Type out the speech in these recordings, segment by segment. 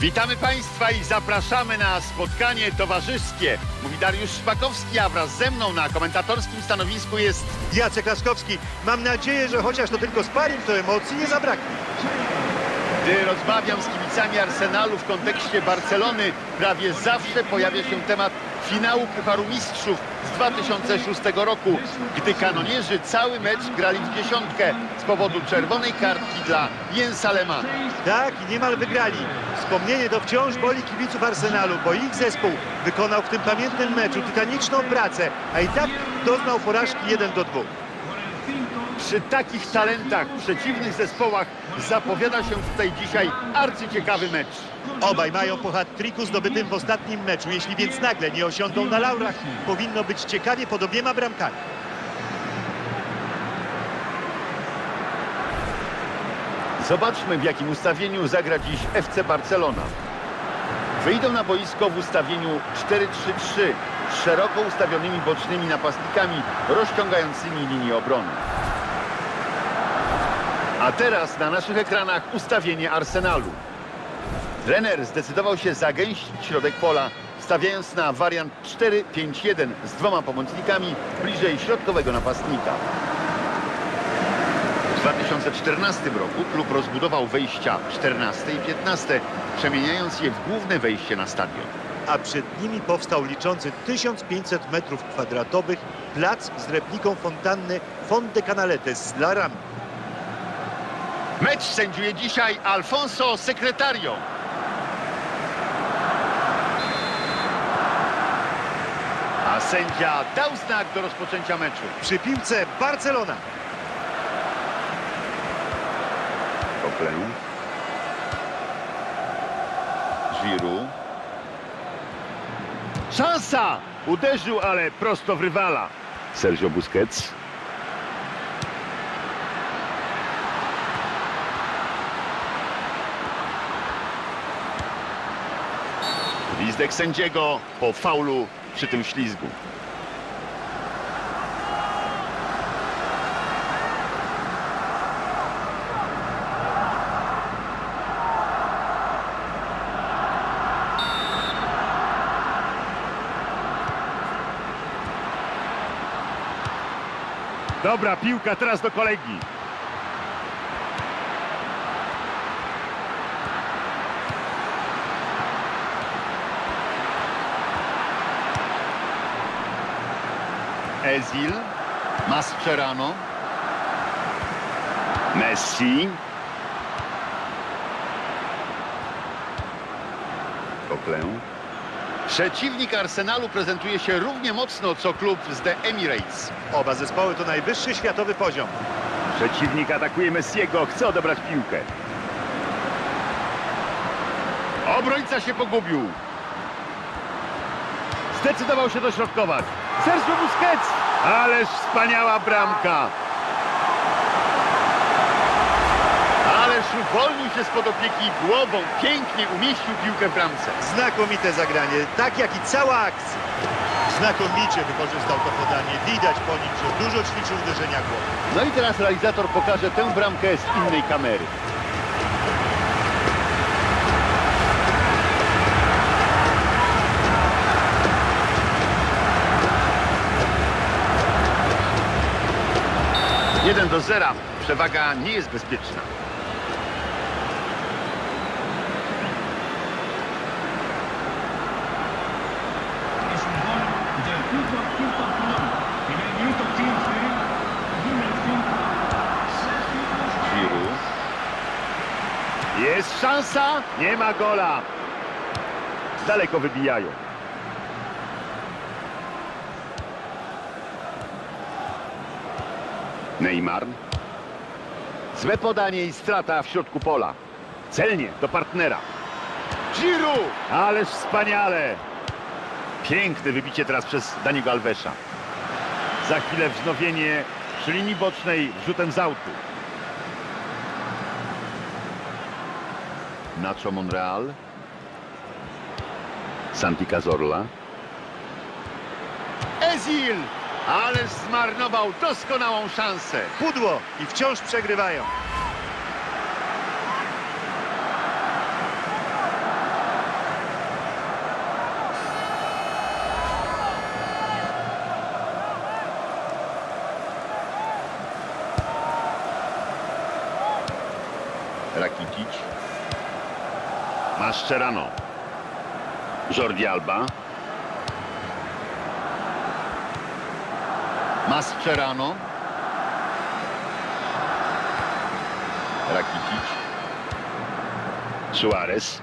Witamy Państwa i zapraszamy na spotkanie towarzyskie. Mówi Dariusz Szpakowski, a wraz ze mną na komentatorskim stanowisku jest Jacek Laskowski. Mam nadzieję, że chociaż to tylko sparring, to emocji nie zabraknie. Gdy rozmawiam z kibicami Arsenalu w kontekście Barcelony, prawie zawsze pojawia się temat finału Pucharu Mistrzów z 2006 roku, gdy kanonierzy cały mecz grali w dziesiątkę z powodu czerwonej kartki dla Jensa Lemana. Tak, i niemal wygrali. Wspomnienie to wciąż boli kibiców Arsenalu, bo ich zespół wykonał w tym pamiętnym meczu tytaniczną pracę, a i tak doznał porażki 1 do 2. Przy takich talentach w przeciwnych zespołach zapowiada się tutaj dzisiaj arcyciekawy mecz. Obaj mają po hat-triku zdobytym w ostatnim meczu. Jeśli więc nagle nie osiądą na laurach, powinno być ciekawie pod obiema bramkami. Zobaczmy w jakim ustawieniu zagra dziś FC Barcelona. Wyjdą na boisko w ustawieniu 4-3-3 z szeroko ustawionymi bocznymi napastnikami rozciągającymi linię obrony. A teraz na naszych ekranach ustawienie Arsenalu. Trener zdecydował się zagęścić środek pola, stawiając na wariant 4-5-1 z dwoma pomocnikami bliżej środkowego napastnika. W 2014 roku klub rozbudował wejścia 14 i 15, przemieniając je w główne wejście na stadion. A przed nimi powstał liczący 1500 metrów kwadratowych plac z repliką fontanny Fonte Canaletes z larami. Mecz sędziuje dzisiaj Alfonso Secretario. A sędzia dał znak do rozpoczęcia meczu. Przy piłce Barcelona. Koklę. Giroud. Szansa! Uderzył, ale prosto w rywala. Sergio Busquets. Gwizdek sędziego po faulu przy tym ślizgu. Dobra piłka teraz do kolegi. Ezil, Mascherano, Messi, Coquelin. Przeciwnik Arsenalu prezentuje się równie mocno co klub z The Emirates. Oba zespoły to najwyższy światowy poziom. Przeciwnik atakuje Messiego, chce odebrać piłkę. Obrońca się pogubił. Zdecydował się dośrodkować. Sergio Busquets! Ależ wspaniała bramka. Ależ uwolnił się spod opieki głową. Pięknie umieścił piłkę w bramce. Znakomite zagranie, tak jak i cała akcja. Znakomicie wykorzystał to podanie. Widać po nim, że dużo ćwiczył uderzenia głową. No i teraz realizator pokaże tę bramkę z innej kamery. Jeden do zera. Przewaga nie jest bezpieczna. es un gol del Fútbol Club Barcelona. En el minuto 15, número 5, Giroud. Jest szansa, nie ma gola. Daleko wybijają. Neymar. Złe podanie i strata w środku pola. Celnie do partnera. Giroud! Ależ wspaniale. Piękne wybicie teraz przez Daniego Alvesa. Za chwilę wznowienie przy linii bocznej rzutem z autu. Nacho Monreal. Santi Cazorla. Ezil! Ależ zmarnował doskonałą szansę. Pudło i wciąż przegrywają. Rakitic. Mascherano. Jordi Alba. Mascherano. Rakitic. Suarez.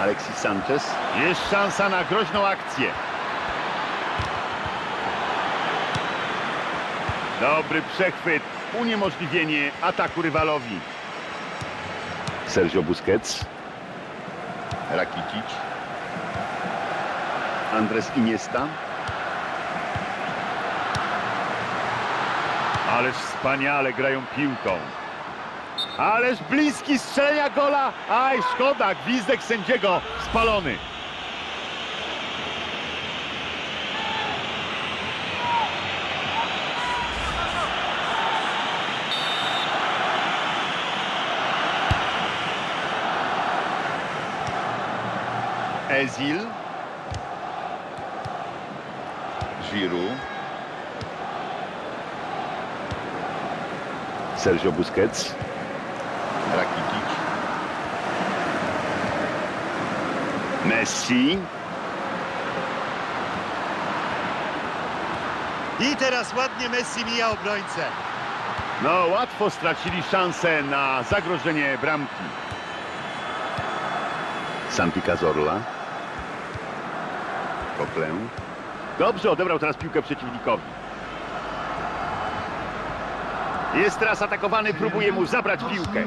Alexis Sanchez. Jest szansa na groźną akcję. Dobry przechwyt. Uniemożliwienie ataku rywalowi. Sergio Busquets. Rakitic. Andres Iniesta. Ależ wspaniale grają piłką. Ależ bliski strzelenia gola. Aj, szkoda, gwizdek sędziego spalony. Ezil. Giroud. Sergio Busquets. Rakitic. Messi. I teraz ładnie Messi mija obrońcę. No, łatwo stracili szansę na zagrożenie bramki. Santi Cazorla. Koklę. Dobrze odebrał teraz piłkę przeciwnikowi. Jest teraz atakowany, próbuje mu zabrać piłkę.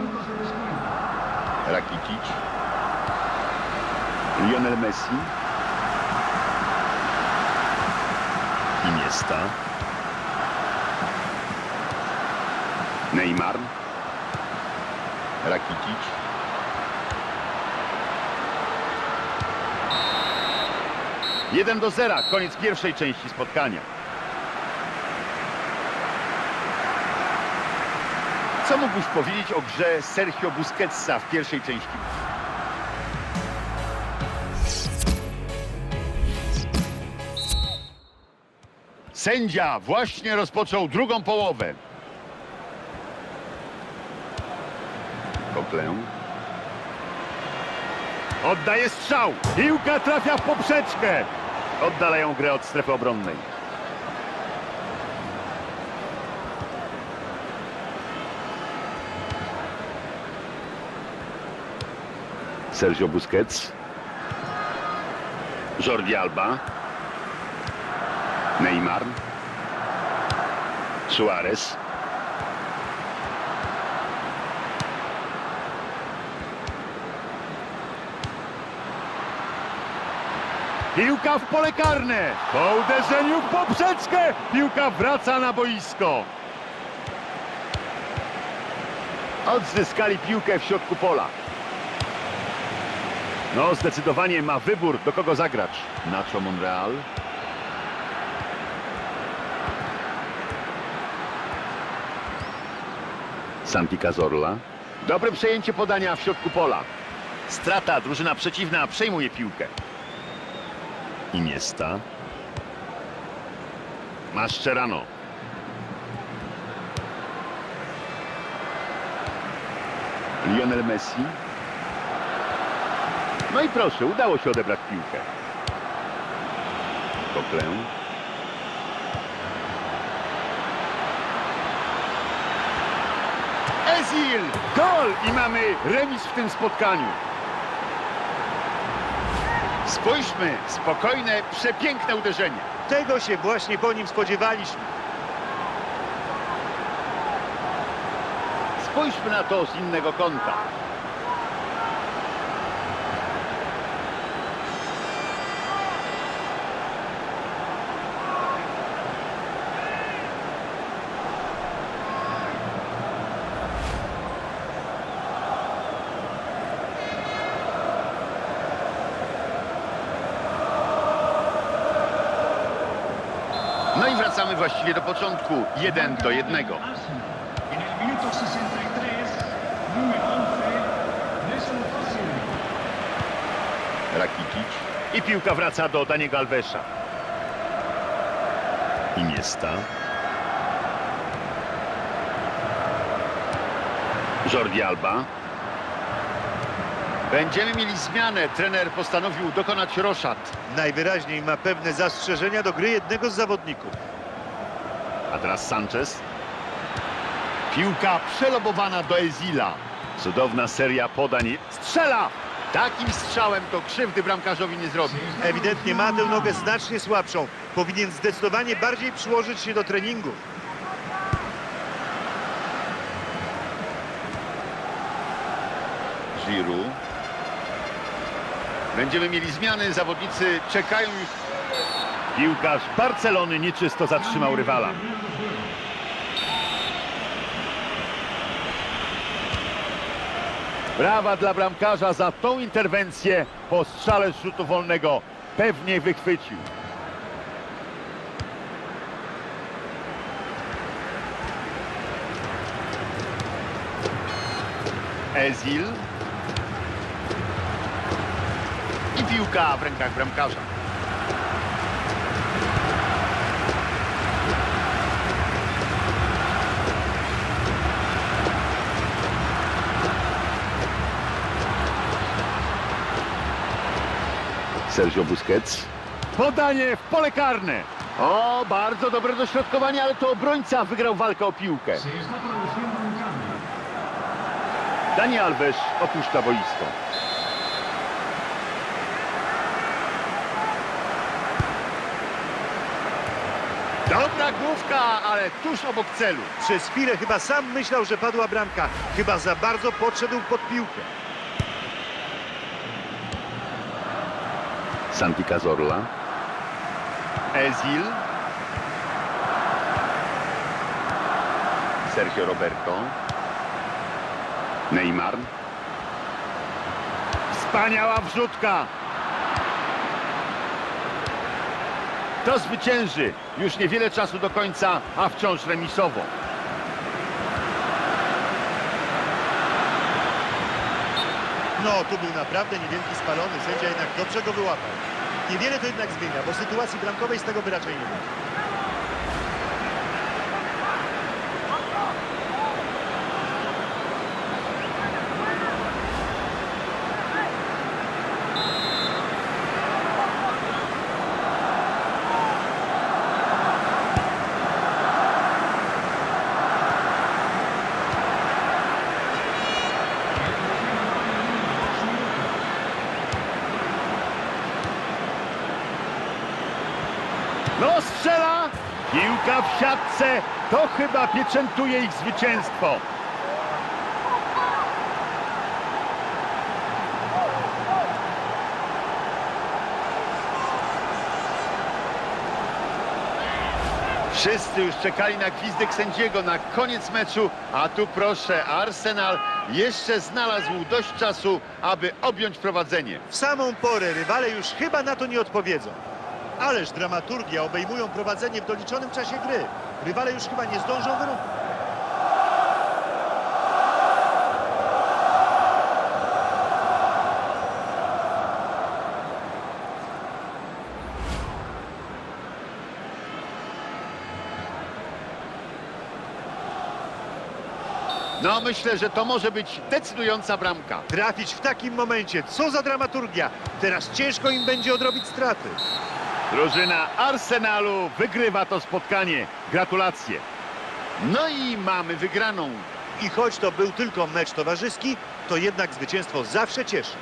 Rakitic. Lionel Messi. Iniesta. Neymar. Rakitic. Jeden do zera, koniec pierwszej części spotkania. Co mógłbyś powiedzieć o grze Sergio Busquetsa w pierwszej części? Sędzia właśnie rozpoczął drugą połowę. Koklę. Oddaje strzał. Piłka trafia w poprzeczkę. Oddalają grę od strefy obronnej. Sergio Busquets. Jordi Alba. Neymar. Suarez. Piłka w pole karne. Po uderzeniu w poprzeczkę. Piłka wraca na boisko. Odzyskali piłkę w środku pola. No, zdecydowanie ma wybór, do kogo zagrać. Nacho Monreal. Santi Cazorla. Dobre przejęcie podania w środku pola. Strata, drużyna przeciwna przejmuje piłkę. Iniesta. Mascherano. Lionel Messi. No i proszę, udało się odebrać piłkę. Koklę. Gol! I mamy remis w tym spotkaniu. Spójrzmy, spokojne, przepiękne uderzenie. Tego się właśnie po nim spodziewaliśmy. Spójrzmy na to z innego kąta. No i wracamy właściwie do początku. 1 do 1. En el minuto 63, número 11, Nelson Fácil. Rakitic. I piłka wraca do Daniego Alvesa. Iniesta. Jordi Alba. Będziemy mieli zmianę. Trener postanowił dokonać roszad. Najwyraźniej ma pewne zastrzeżenia do gry jednego z zawodników. A teraz Sanchez. Piłka przelobowana do Ezila. Cudowna seria podań. Strzela! Takim strzałem to krzywdy bramkarzowi nie zrobi. Ewidentnie ma tę nogę znacznie słabszą. Powinien zdecydowanie bardziej przyłożyć się do treningu. Giroud. Będziemy mieli zmiany, zawodnicy czekają już. Piłkarz Barcelony nieczysto zatrzymał rywala. Brawa dla bramkarza za tą interwencję po strzale z rzutu wolnego. Pewnie wychwycił. Ezil. I piłka w rękach bramkarza. Sergio Busquets. Podanie w pole karne. O, bardzo dobre dośrodkowanie, ale to obrońca wygrał walkę o piłkę. Dani Alves opuszcza boisko. Główka, ale tuż obok celu. Przez chwilę chyba sam myślał, że padła bramka. Chyba za bardzo podszedł pod piłkę. Santi Cazorla. Ezil. Sergio Roberto. Neymar. Wspaniała wrzutka. To zwycięży. Już niewiele czasu do końca, a wciąż remisowo. No, tu był naprawdę niewielki spalony. Sędzia jednak dobrze go wyłapał. Niewiele to jednak zmienia, bo sytuacji bramkowej z tego by raczej nie było. No strzela! Piłka w siatce. To chyba pieczętuje ich zwycięstwo. Wszyscy już czekali na gwizdek sędziego na koniec meczu, a tu proszę, Arsenal jeszcze znalazł dość czasu, aby objąć prowadzenie. W samą porę rywale już chyba na to nie odpowiedzą. Ależ dramaturgia obejmują prowadzenie w doliczonym czasie gry. Rywale już chyba nie zdążą wyrównać. No myślę, że to może być decydująca bramka. Trafić w takim momencie. Co za dramaturgia. Teraz ciężko im będzie odrobić straty. Drużyna Arsenalu wygrywa to spotkanie. Gratulacje. No i mamy wygraną. I choć to był tylko mecz towarzyski, to jednak zwycięstwo zawsze cieszy.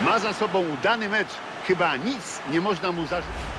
Ma za sobą udany mecz. Chyba nic nie można mu zarzucić.